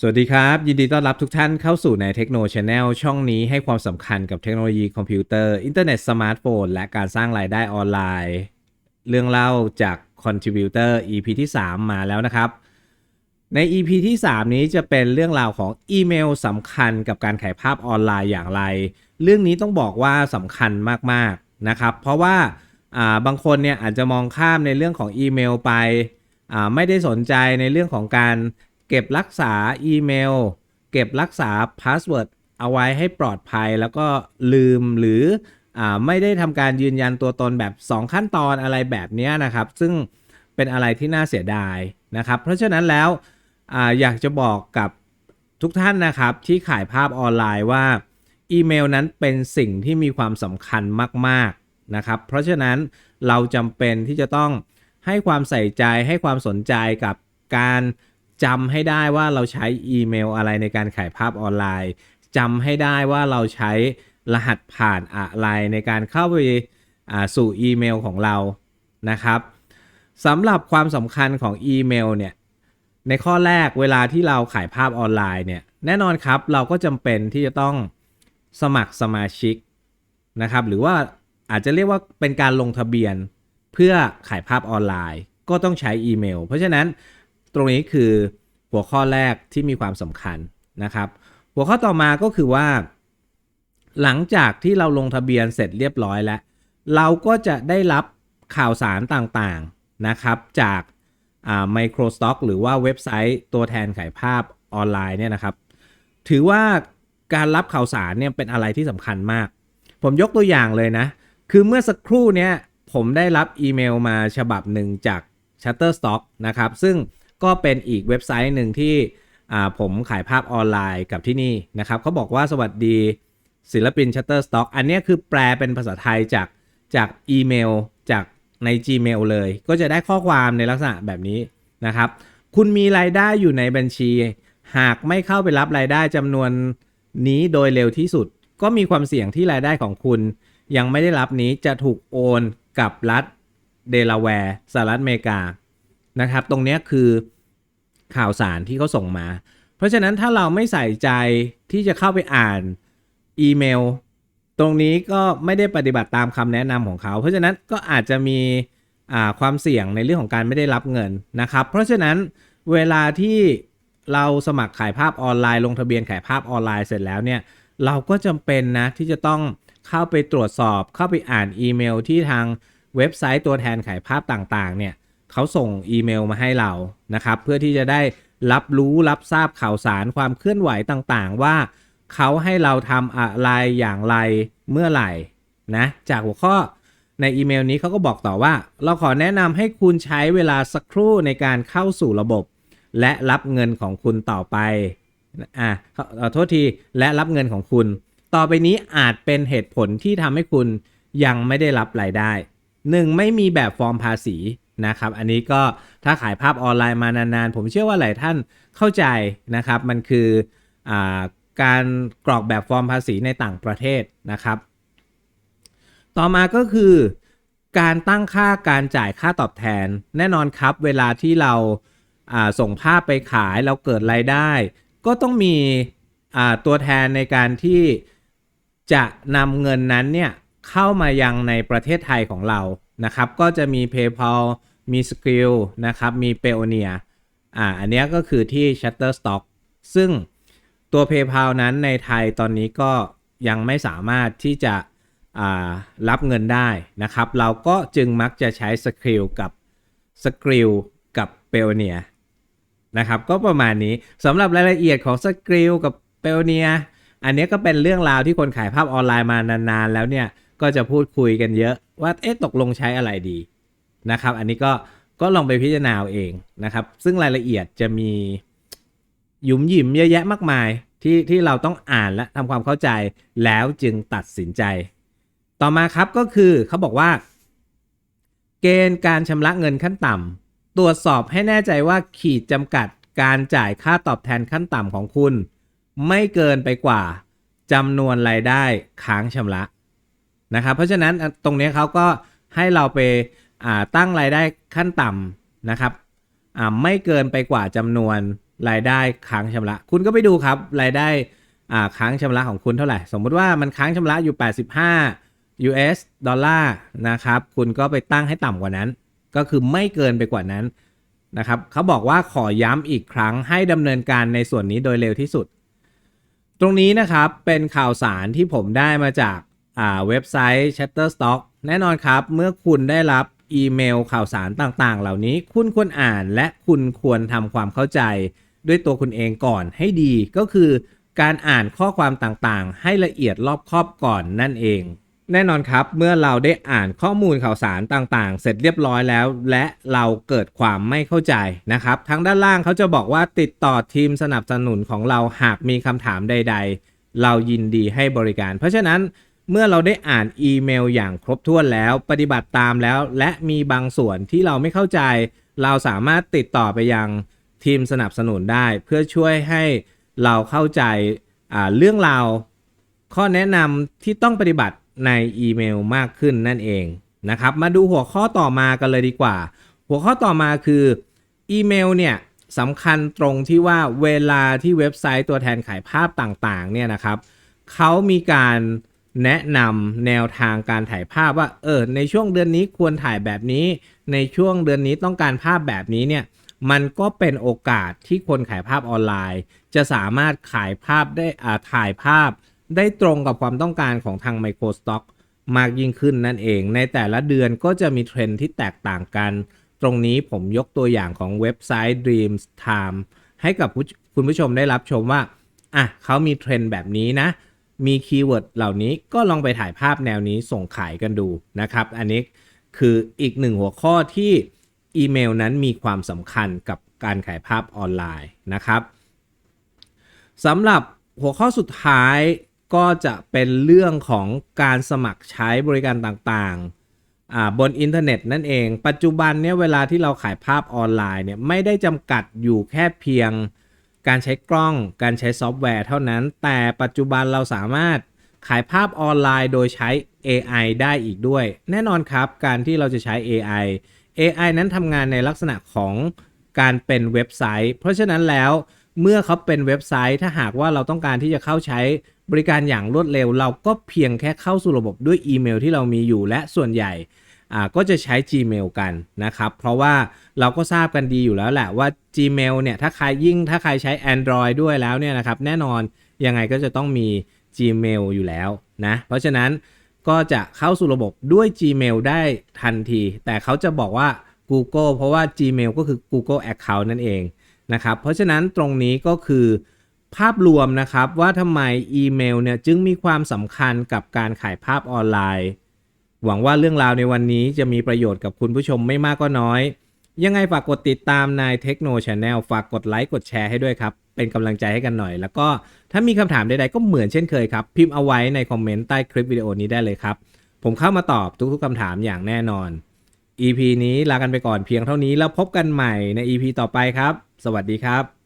สวัสดีครับ ยินดีต้อนรับทุกท่านเข้าสู่ในเทคโนโลยีแนลช่องนี้ให้ความสำคัญกับเทคโนโลยีคอมพิวเตอร์ อินเทอร์เน็ตสมาร์ทโฟน และการสร้างรายได้ออนไลน์ เรื่องเล่าจาก Contributor EP ที่ 3 มาแล้วนะครับ ใน EP ที่ 3 นี้จะเป็นเรื่องราวของอีเมลสำคัญกับการขายภาพออนไลน์อย่างไร เรื่องนี้ต้องบอกว่าสำคัญมากๆนะครับ เพราะว่าบางคนเนี่ยอาจจะมองข้ามในเรื่องของอีเมลไปไม่ได้สนใจในเรื่องของการ เก็บรักษาอีเมล เก็บรักษาพาสเวิร์ดเอาไว้ให้ปลอดภัยแล้วก็ลืมหรืออไม่ได้ทำการยืนยันตัวตนแบบ 2 ขั้นตอนอะไรแบบนี้นะครับ ซึ่งเป็นอะไรที่น่าเสียดายนะครับ เพราะฉะนั้นแล้วออยากจะบอกกับทุกท่านนะครับที่ขายภาพออนไลน์ว่าอีเมลนั้นเป็นสิ่งที่มีความสำคัญมาก ๆนะครับ เพราะฉะนั้นเราจำเป็นที่จะต้องให้ความใส่ใจให้ความสนใจกับการ จำให้ได้ว่าเราใช้อีเมลอะไรในการขายภาพออนไลน์จำให้ได้ว่าเราใช้รหัสผ่านอะไรในการเข้าไปาสู่อีเมลของเรานะครับสำหรับความสำคัญของอีเมลเนี่ยในข้อแรกเวลาที่เราขายภาพออนไลน์เนี่ยแน่นอนครับเราก็จำเป็นที่จะต้องสมัครสมาชิกนะครับหรือว่าอาจจะเรียกว่าเป็นการลงทะเบียนเพื่อขายภาพออนไลน์ ก็ต้องใช้อีเมล เพราะฉะนั้น ตรงนี้คือหัวข้อแรกที่มีความสำคัญนะครับ หัวข้อต่อมาก็คือว่า หลังจากที่เราลงทะเบียนเสร็จเรียบร้อยแล้ว เราก็จะได้รับข่าวสารต่างๆนะครับ จากอ่า Microstock หรือว่าเว็บไซต์ตัวแทนขายภาพออนไลน์เนี่ยนะครับ ถือว่าการรับข่าวสารเนี่ยเป็นอะไรที่สำคัญมาก ผมยกตัวอย่างเลยนะ คือเมื่อสักครู่เนี้ยผมได้รับอีเมลมาฉบับหนึ่งจาก Shutterstock นะครับ ซึ่ง ก็เป็นอีกเว็บไซต์หนึ่งที่ผมขายภาพออนไลน์กับที่นี่นะครับเขาบอกว่าสวัสดีศิลปิน Shutterstock อันนี้คือแปลเป็นภาษาไทยจากจากอีเมลจากใน Gmail เลย ก็จะได้ข้อความในลักษณะแบบนี้นะครับ คุณมีรายได้อยู่ในบัญชี หากไม่เข้าไปรับรายได้จำนวนนี้โดยเร็วที่สุด ก็มีความเสี่ยงที่รายได้ของคุณ ยังไม่ได้รับนี้จะถูกโอนกับรัฐเดลาแวร์สหรัฐอเมริกา นะครับ ตรงนี้คือข่าวสารที่เขาส่งมา เพราะฉะนั้นถ้าเราไม่ใส่ใจที่จะเข้าไปอ่านอีเมล ตรงนี้ก็ไม่ได้ปฏิบัติตามคำแนะนำของเขา เพราะฉะนั้นก็อาจจะมีความเสี่ยงในเรื่องของการไม่ได้รับเงินนะครับ เพราะฉะนั้นเวลาที่เราสมัครขายภาพออนไลน์ลงทะเบียนขายภาพออนไลน์เสร็จแล้วเนี่ยเราก็จำเป็นนะที่จะต้องเข้าไปตรวจสอบ เข้าไปอ่านอีเมลที่ทางเว็บไซต์ตัวแทนขายภาพต่างๆเนี่ย เขาส่งอีเมลมาให้เรานะครับ เพื่อที่จะได้รับรู้รับทราบข่าวสารความเคลื่อนไหวต่างๆ ว่าเขาให้เราทำอะไรอย่างไรเมื่อไหร่นะจากหัวข้อในอีเมลนี้เขาก็บอกต่อว่า เราขอแนะนำให้คุณใช้เวลาสักครู่ในการเข้าสู่ระบบ และรับเงินของคุณต่อไปอ่าขอขอโทษทีและรับเงินของคุณ ต่อไปนี้อาจเป็นเหตุผลที่ทำให้คุณยังไม่ได้รับรายได้ 1. ไม่มีแบบฟอร์มภาษี นะครับ อันนี้ก็ถ้าขายภาพออนไลน์มานานๆ ผมเชื่อว่าหลายท่านเข้าใจนะครับ มันคืออการกรอกแบบฟอร์มภาษีในต่างประเทศนะครับ ต่อมาก็คือการตั้งค่าการจ่ายค่าตอบแทน แน่นอนครับ เวลาที่เราาส่งภาพไปขายเราเกิดรายได้ ก็ต้องมีอ่าตัวแทนในการที่จะนำเงินนั้นเนี่ยเข้ามายังในประเทศไทยของเรา นะครับ ก็จะมี PayPal มี Skrill นะครับ มี Payoneer อ่า อันนี้ก็คือที่ Shutterstock ซึ่งตัว PayPal นั้นในไทยตอนนี้ก็ยังไม่สามารถที่จะอ่ารับเงินได้นะครับ เราก็จึงมักจะใช้ Skrill กับ Skrill กับ Payoneer นะครับ ก็ประมาณนี้สำหรับรายละเอียดของ Skrill กับ Payoneer อันนี้ก็เป็นเรื่องราวที่คนขายภาพออนไลน์มานานๆ แล้วเนี่ย ก็จะพูดคุยกันเยอะว่าเอ๊ะตกลงใช้อะไรดีนะครับ อันนี้ก็ก็ลองไปพิจารณาเองนะครับ ซึ่งรายละเอียดจะมีหยุมหยิมเยอะแยะมากมายที่ที่เราต้องอ่านและทำความเข้าใจแล้วจึงตัดสินใจ ต่อมาครับก็คือเขาบอกว่า เกณฑ์การชำระเงินขั้นต่ำตรวจสอบให้แน่ใจว่าขีดจำกัดการจ่ายค่าตอบแทนขั้นต่ำของคุณ ไม่เกินไปกว่าจำนวนรายได้ค้างชำระ นะครับเพราะฉะนั้นตรงนี้เขาก็ให้เราไปาตั้งรายได้ขั้นต่ำนะครับไม่เกินไปกว่าจำนวนรายได้ค้างชำระ คุณก็ไปดูครับรายได้ค้างชำระของคุณเท่าไหร่ สมมุติว่ามันค้างชำระอยู่ 85 US ดอลลาร์นะครับคุณก็ไปตั้งให้ต่ำกว่านั้น ก็คือไม่เกินไปกว่านั้นนะครับเขาบอกว่าขอย้ำอีกครั้งให้ดำเนินการในส่วนนี้โดยเร็วที่สุด ตรงนี้นะครับเป็นข่าวสารที่ผมได้มาจาก เว็บไซต์ Shutterstock แน่นอนครับ เมื่อคุณได้รับอีเมลข่าวสารต่างๆ เหล่านี้คุณควรอ่านและคุณควรทำความเข้าใจ ด้วยตัวคุณเองก่อนให้ดีก็คือ การอ่านข้อความต่างๆ ให้ละเอียดรอบคอบก่อนนั่นเอง แน่นอนครับเมื่อเราได้อ่านข้อมูลข่าวสารต่างๆ เสร็จเรียบร้อยแล้ว และเราเกิดความไม่เข้าใจนะครับทั้งด้านล่างเขาจะบอกว่าติดต่อทีมสนับสนุนของเราหากมีคำถามใด ๆ เรายินดีให้บริการ เพราะฉะนั้น เมื่อเราได้อ่านอีเมลอย่างครบถ้วนแล้ว ปฏิบัติตามแล้ว และมีบางส่วนที่เราไม่เข้าใจ เราสามารถติดต่อไปยังทีมสนับสนุนได้ เพื่อช่วยให้เราเข้าใจเรื่องราวข้อแนะนำที่ต้องปฏิบัติในอีเมลมากขึ้นนั่นเองนะครับ มาดูหัวข้อต่อมากันเลยดีกว่า หัวข้อต่อมาคืออีเมลเนี่ยสำคัญตรงที่ว่าเวลาที่เว็บไซต์ตัวแทนขายภาพต่างๆเนี่ยนะครับเขามีการ แนะนำแนวทางการถ่ายภาพว่าเออในช่วงเดือนนี้ควรถ่ายแบบนี้ ในช่วงเดือนนี้ต้องการภาพแบบนี้เนี่ยมันก็เป็นโอกาสที่คนขายภาพออนไลน์ จะสามารถขายภาพได้อ่าถ่ายภาพ ได้ตรงกับความต้องการของทาง Microstock มากยิ่งขึ้นนั่นเอง ในแต่ละเดือนก็จะมีเทรนที่แตกต่างกัน ตรงนี้ผมยกตัวอย่างของเว็บไซต์ Dreams Time ให้กับคุณผู้ชมได้รับชมว่าอะเขามีเทรนแบบนี้นะ มีคีย์เวิร์ดเหล่านี้ก็ลองไปถ่ายภาพแนวนี้ส่งขายกันดูนะครับ อันนี้คืออีกหนึ่งหัวข้อที่อีเมลนั้นมีความสำคัญกับการขายภาพออนไลน์นะครับสำหรับหัวข้อสุดท้ายก็จะเป็นเรื่องของการสมัครใช้บริการต่างๆบนอินเทอร์เน็ตนั่นเอง ปัจจุบันเนี่ยเวลาที่เราขายภาพออนไลน์เนี่ยไม่ได้จำกัดอยู่แค่เพียง การใช้กล้อง การใช้ซอฟต์แวร์เท่านั้น แต่ปัจจุบันเราสามารถขายภาพออนไลน์โดยใช้ AI ได้อีกด้วย แน่นอนครับ การที่เราจะใช้ AI AI นั้นทำงานในลักษณะของการเป็นเว็บไซต์ เพราะฉะนั้นแล้วเมื่อเขาเป็นเว็บไซต์ถ้าหากว่าเราต้องการที่จะเข้าใช้บริการอย่างรวดเร็ว เราก็เพียงแค่เข้าสู่ระบบด้วยอีเมลที่เรามีอยู่และส่วนใหญ่ อ่าก็จะใช้ Gmail กันนะครับ เพราะว่าเราก็ทราบกันดีอยู่แล้วแหละว่า Gmail เนี่ยถ้าใครยิ่งถ้าใครใช้ Android ด้วยแล้วเนี่ยนะครับแน่นอนยังไงก็จะต้องมี Gmail อยู่แล้วนะเพราะฉะนั้นก็จะเข้าสู่ระบบด้วย Gmail ได้ทันที แต่เขาจะบอกว่า Google เพราะว่า Gmail ก็คือ Google Account นั่นเองนะครับเพราะฉะนั้นตรงนี้ก็คือภาพรวมนะครับว่าทำไมอีเมลเนี่ยจึงมีความสำคัญกับการขายภาพออนไลน์ หวังว่าเรื่องราวในวันนี้จะมีประโยชน์กับคุณผู้ชมไม่มากก็น้อย ยังไงฝากกดติดตามน Techno Channel ฝากกดไลค์กดแชร์ให้ด้วยครับ เป็นกำลังใจให้กันหน่อย แล้วก็ถ้ามีคำถามใดๆก็เหมือนเช่นเคยครับ พิมพ์เอาไว้ในคอมเมนต์ใต้คลิปวิดีโอนี้ได้เลยครับ ผมเข้ามาตอบทุกๆคำถามอย่างแน่นอน EP นี้ลากันไปก่อนเพียงเท่านี้แล้วพบกันใหม่ใน EP ต่อไปครับ สวัสดีครับ